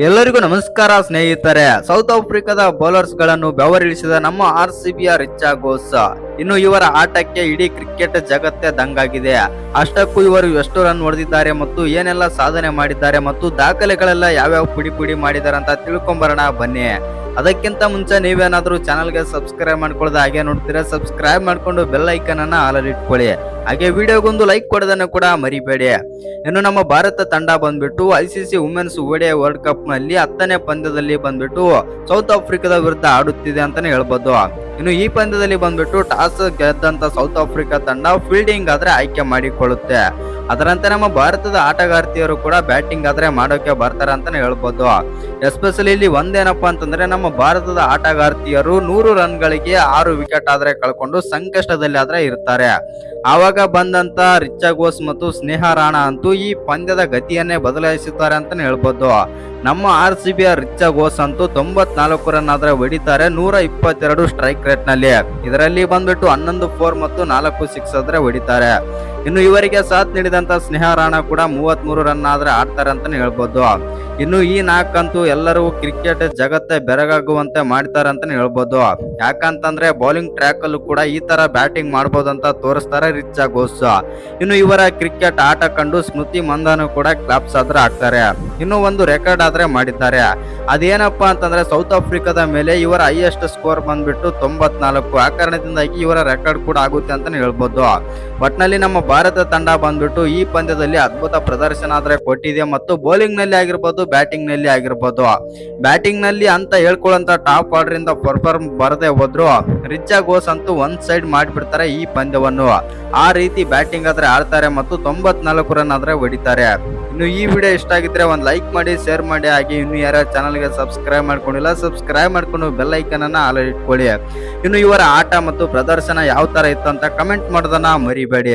ಎಲ್ಲರಿಗೂ ನಮಸ್ಕಾರ, ಸ್ನೇಹಿತರೆ. ಸೌತ್ ಆಫ್ರಿಕಾದ ಬೌಲರ್ಸ್ಗಳನ್ನು ಬೆವರಿಳಿಸಿದ ನಮ್ಮ ಆರ್ ಸಿಬಿಯ ರಿಚಾ ಘೋಸ್ ಇನ್ನು ಇವರ ಆಟಕ್ಕೆ ಇಡೀ ಕ್ರಿಕೆಟ್ ಜಗತ್ತೇ ದಂಗಾಗಿದೆ. ಅಷ್ಟಕ್ಕೂ ಇವರು ಎಷ್ಟು ರನ್ ಹೊಡೆದಿದ್ದಾರೆ ಮತ್ತು ಏನೆಲ್ಲ ಸಾಧನೆ ಮಾಡಿದ್ದಾರೆ ಮತ್ತು ದಾಖಲೆಗಳೆಲ್ಲ ಯಾವ್ಯಾವ ಪುಡಿ ಪುಡಿ ಮಾಡಿದ್ದಾರೆ ಅಂತ ತಿಳ್ಕೊಂಬರೋಣ ಬನ್ನಿ. ಅದಕ್ಕಿಂತ ಮುಂಚೆ ನೀವೇನಾದರೂ ಚಾನಲ್ಗೆ ಸಬ್ಸ್ಕ್ರೈಬ್ ಮಾಡ್ಕೊಳ್ಳೋದು ಹಾಗೆ ನೋಡ್ತೀರಾ ಸಬ್ಸ್ಕ್ರೈಬ್ ಮಾಡಿಕೊಂಡು ಬೆಲ್ ಐಕನ್ ಅನ್ನ ಆಲಲ್ಲಿ ಇಟ್ಕೊಳ್ಳಿ. ಹಾಗೆ ವಿಡಿಯೋಗೊಂದು ಲೈಕ್ ಕೊಡೋದನ್ನು ಕೂಡ ಮರಿಬೇಡಿ. ಇನ್ನು ನಮ್ಮ ಭಾರತ ತಂಡ ಬಂದ್ಬಿಟ್ಟು I C C women's ODI world ಕಪ್ನಲ್ಲಿ ಹತ್ತನೇ ಪಂದ್ಯದಲ್ಲಿ ಬಂದ್ಬಿಟ್ಟು ಸೌತ್ ಆಫ್ರಿಕಾದ ವಿರುದ್ಧ ಆಡುತ್ತಿದೆ ಅಂತಾನೆ ಹೇಳ್ಬೋದು. ಇನ್ನು ಈ ಪಂದ್ಯದಲ್ಲಿ ಬಂದ್ಬಿಟ್ಟು ಟಾಸ್ ಗೆದ್ದಂತ ಸೌತ್ ಆಫ್ರಿಕಾ ತಂಡ ಫೀಲ್ಡಿಂಗ್ ಆದ್ರೆ ಆಯ್ಕೆ ಮಾಡಿಕೊಳ್ಳುತ್ತೆ. ಅದರಂತೆ ನಮ್ಮ ಭಾರತದ ಆಟಗಾರ್ತಿಯರು ಕೂಡ ಬ್ಯಾಟಿಂಗ್ ಆದ್ರೆ ಮಾಡೋಕೆ ಬರ್ತಾರೆ ಅಂತಾನೆ ಹೇಳ್ಬೋದು. ಎಸ್ಪೆಷಲಿ ಇಲ್ಲಿ ಒಂದೇನಪ್ಪ ಅಂತಂದ್ರೆ ನಮ್ಮ ಭಾರತದ ಆಟಗಾರ್ತಿಯರು ನೂರು ರನ್ಗಳಿಗೆ ಆರು ವಿಕೆಟ್ ಆದ್ರೆ ಕಳ್ಕೊಂಡು ಸಂಕಷ್ಟದಲ್ಲಿ ಆದ್ರೆ ಇರ್ತಾರೆ. ಆವಾಗ ಬಂದಂತ ರಿಚಾ ಘೋಷ್ ಮತ್ತು ಸ್ನೇಹ ರಾಣಾ ಅಂತೂ ಈ ಪಂದ್ಯದ ಗತಿಯನ್ನೇ ಬದಲಾಯಿಸುತ್ತಾರೆ ಅಂತಾನೆ ಹೇಳ್ಬೋದು. ನಮ್ಮ ಆರ್ ಸಿ ಬಿಯ ರಿಚಾ ಘೋಷ್ ಅಂತೂ ತೊಂಬತ್ನಾಲ್ಕು ರನ್ ಆದ್ರೆ ಹೊಡಿತಾರೆ. ನೂರ ಇಪ್ಪತ್ತೆರಡು ಸ್ಟ್ರೈಕ್ ರೇಟ್ನಲ್ಲಿ. ಇದರಲ್ಲಿ ಬಂದ್ಬಿಟ್ಟು ಹನ್ನೊಂದು ಫೋರ್ ಮತ್ತು ನಾಲ್ಕು ಸಿಕ್ಸ್ ಆದ್ರೆ ಹೊಡಿತಾರೆ. ಇನ್ನು ಇವರಿಗೆ ಸಾಥ್ ನೀಡಿದಂತ ಸ್ನೇಹ ರಾಣ ಕೂಡ ಮೂವತ್ತ್ ಮೂರು ರನ್ ಆದ್ರೆ ಆಡ್ತಾರೆ ಅಂತಾನೆ ಹೇಳ್ಬೋದು. ಇನ್ನು ಈ ನಾಲ್ಕಂತೂ ಎಲ್ಲರೂ ಕ್ರಿಕೆಟ್ ಜಗತ್ತೇ ಬೆರಗಾಗುವಂತೆ ಮಾಡ್ತಾರೆ ಅಂತ ಹೇಳ್ಬೋದು. ಯಾಕಂತಂದ್ರೆ ಬೌಲಿಂಗ್ ಟ್ರ್ಯಾಕ್ ಅಲ್ಲೂ ಕೂಡ ಈ ತರ ಬ್ಯಾಟಿಂಗ್ ಮಾಡ್ಬೋದು ಅಂತ ತೋರಿಸ್ತಾರೆ ರಿಚಾ ಘೋಷ್. ಇನ್ನು ಇವರ ಕ್ರಿಕೆಟ್ ಆಟ ಕಂಡು ಸ್ಮೃತಿ ಮಂದನು ಕೂಡ ಕ್ಲಾಪ್ಸ್ ಆದ್ರೆ ಆಗ್ತಾರೆ. ಇನ್ನು ಒಂದು ರೆಕಾರ್ಡ್ ಆದ್ರೆ ಮಾಡಿದ್ದಾರೆ. ಅದೇನಪ್ಪ ಅಂತಂದ್ರೆ ಸೌತ್ ಆಫ್ರಿಕಾದ ಮೇಲೆ ಇವರ ಹೈಯೆಸ್ಟ್ ಸ್ಕೋರ್ ಬಂದ್ಬಿಟ್ಟು ತೊಂಬತ್ನಾಲ್ಕು. ಆ ಕಾರಣದಿಂದಾಗಿ ಇವರ ರೆಕಾರ್ಡ್ ಕೂಡ ಆಗುತ್ತೆ ಅಂತಾನೆ ಹೇಳ್ಬೋದು. ಒಟ್ನಲ್ಲಿ ನಮ್ಮ ಭಾರತ ತಂಡ ಬಂದ್ಬಿಟ್ಟು ಈ ಪಂದ್ಯದಲ್ಲಿ ಅದ್ಭುತ ಪ್ರದರ್ಶನ ಆದ್ರೆ ಕೊಟ್ಟಿದೆ ಮತ್ತು ಬೌಲಿಂಗ್ನಲ್ಲಿ ಆಗಿರ್ಬೋದು ಬ್ಯಾಟಿಂಗ್ನಲ್ಲಿ ಆಗಿರ್ಬೋದು. ಬ್ಯಾಟಿಂಗ್ನಲ್ಲಿ ಅಂತ ಹೇಳ್ಕೊಳ್ಳಂತ ಟಾಪ್ ಆರ್ಡರ್ ಇಂದ ಪರ್ಫಾರ್ಮ್ ಬರದೆ ಹೋದ್ರು ರಿಚಾ ಘೋಷ್ ಅಂತೂ ಒಂದ್ ಸೈಡ್ ಮಾಡಿಬಿಡ್ತಾರೆ ಈ ಪಂದ್ಯವನ್ನು. ಆ ರೀತಿ ಬ್ಯಾಟಿಂಗ್ ಆದ್ರೆ ಆಡ್ತಾರೆ ಮತ್ತು ತೊಂಬತ್ನಾಲ್ಕು ರನ್ ಆದ್ರೆ ಹೊಡಿತಾರೆ. ಇನ್ನು ಈ ವಿಡಿಯೋ ಇಷ್ಟ ಆಗಿದ್ರೆ ಒಂದು ಲೈಕ್ ಮಾಡಿ, ಶೇರ್ ಮಾಡಿ, ಹಾಗೆ ಇನ್ನು ಯಾರ ಚಾನಲ್ಗೆ ಸಬ್ಸ್ಕ್ರೈಬ್ ಮಾಡ್ಕೊಂಡಿಲ್ಲ, ಸಬ್ಸ್ಕ್ರೈಬ್ ಮಾಡ್ಕೊಂಡು ಬೆಲ್ ಅನ್ನ ಆಲ್ ಇಟ್ಕೊಳ್ಳಿ. ಇನ್ನು ಇವರ ಆಟ ಮತ್ತು ಪ್ರದರ್ಶನ ಯಾವ ತರ ಇತ್ತು ಅಂತ ಕಮೆಂಟ್ ಮಾಡೋದನ್ನ ಮರಿಬೇಡಿ.